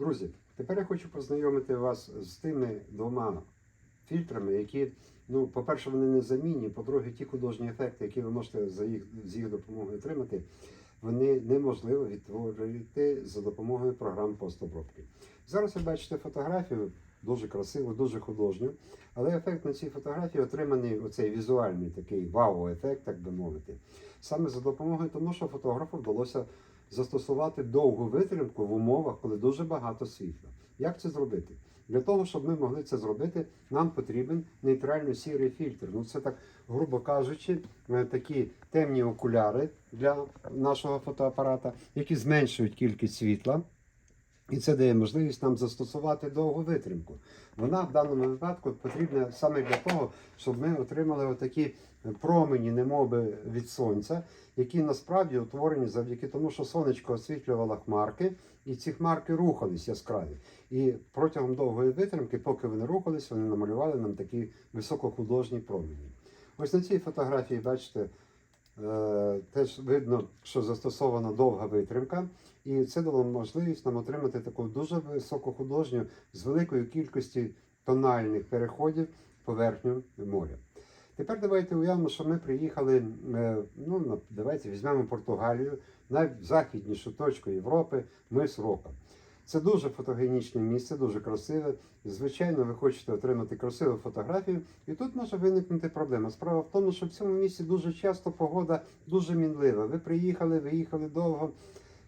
Друзі, тепер я хочу познайомити вас з тими двома фільтрами, які, ну, по-перше, вони незамінні, по-друге, ті художні ефекти, які ви можете за їх, з їх допомогою отримати, вони неможливо відтворити за допомогою програм постобробки. Зараз ви бачите фотографію, дуже красиву, дуже художню, але ефект на цій фотографії отриманий оцей візуальний такий вау-ефект, так би мовити, саме за допомогою тому, що фотографу вдалося застосувати довгу витримку в умовах, коли дуже багато світла. Як це зробити? Для того, щоб ми могли це зробити, нам потрібен нейтрально-сірий фільтр. Ну, це так, грубо кажучи, е, такі темні окуляри для нашого фотоапарата, які зменшують кількість світла. І це дає можливість нам застосувати довгу витримку. Вона в даному випадку потрібна саме для того, щоб ми отримали отакі промені, немоби від сонця, які насправді утворені завдяки тому, що сонечко освітлювало хмарки, і ці хмарки рухались яскраві. І протягом довгої витримки, поки вони рухались, вони намалювали нам такі високохудожні промені. Ось на цій фотографії, бачите, Теж видно, що застосована довга витримка, і це дало можливість нам отримати таку дуже високу художню з великою кількістю тональних переходів поверхню моря. Тепер давайте уявимо, що ми приїхали. е, Ну давайте візьмемо Португалію, найзахіднішу точку Європи, мис Рока. Це дуже фотогенічне місце, дуже красиве. Звичайно, ви хочете отримати красиву фотографію, і тут може виникнути проблема. Справа в тому, що в цьому місці дуже часто погода дуже мінлива. Ви приїхали, виїхали довго,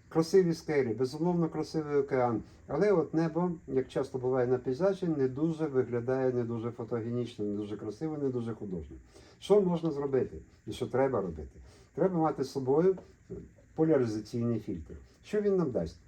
красиві скелі, безумовно, красивий океан. Але от небо, як часто буває на пейзажі, не дуже виглядає, не дуже фотогенічно, не дуже красиво, не дуже художньо. Що можна зробити і що треба робити? Треба мати з собою поляризаційний фільтр. Що він нам дасть?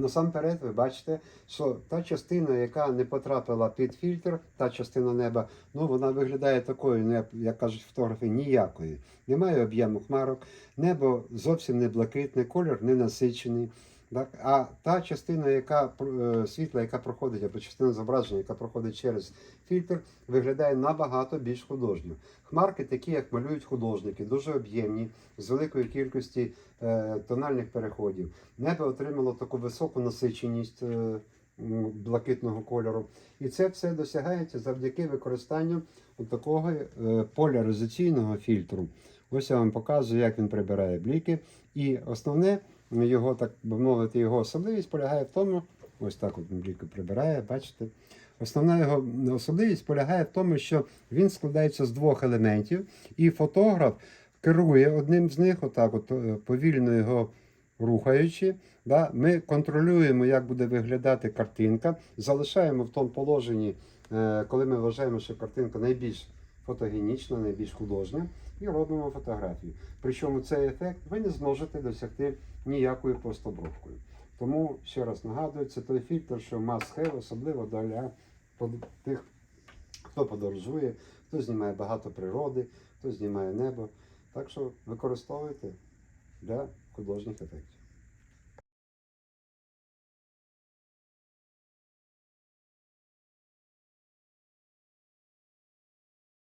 Насамперед, ви бачите, що та частина, яка не потрапила під фільтр, та частина неба, ну вона виглядає такою, ну, як, кажуть фотографи, ніякою. Немає об'єму хмарок, небо зовсім не блакитне, колір не насичений. Так? А та частина, яка е, світла, яка проходить, або частина зображення, яка проходить через фільтр, виглядає набагато більш художньо. Хмарки такі, як малюють художники, дуже об'ємні, з великою кількістю е, тональних переходів. Небо отримало таку високу насиченість е, блакитного кольору. І це все досягається завдяки використанню такого е, поляризаційного фільтру. Ось я вам показую, як він прибирає бліки. І основне його, так би мовити, його особливість полягає в тому, ось так от бліки прибирає, бачите. Основна його особливість полягає в тому, що він складається з двох елементів, і фотограф керує одним з них, отак, от, е, повільно його рухаючи. Да? Ми контролюємо, як буде виглядати картинка, залишаємо в тому положенні, е, коли ми вважаємо, що картинка найбільш фотогенічна, найбільш художня, і робимо фотографію. Причому цей ефект ви не зможете досягти ніякою постобробкою. Тому ще раз нагадую, це той фільтр, що must have, особливо для тих, хто подорожує, хто знімає багато природи, хто знімає небо. Так що використовуйте для художніх ефектів.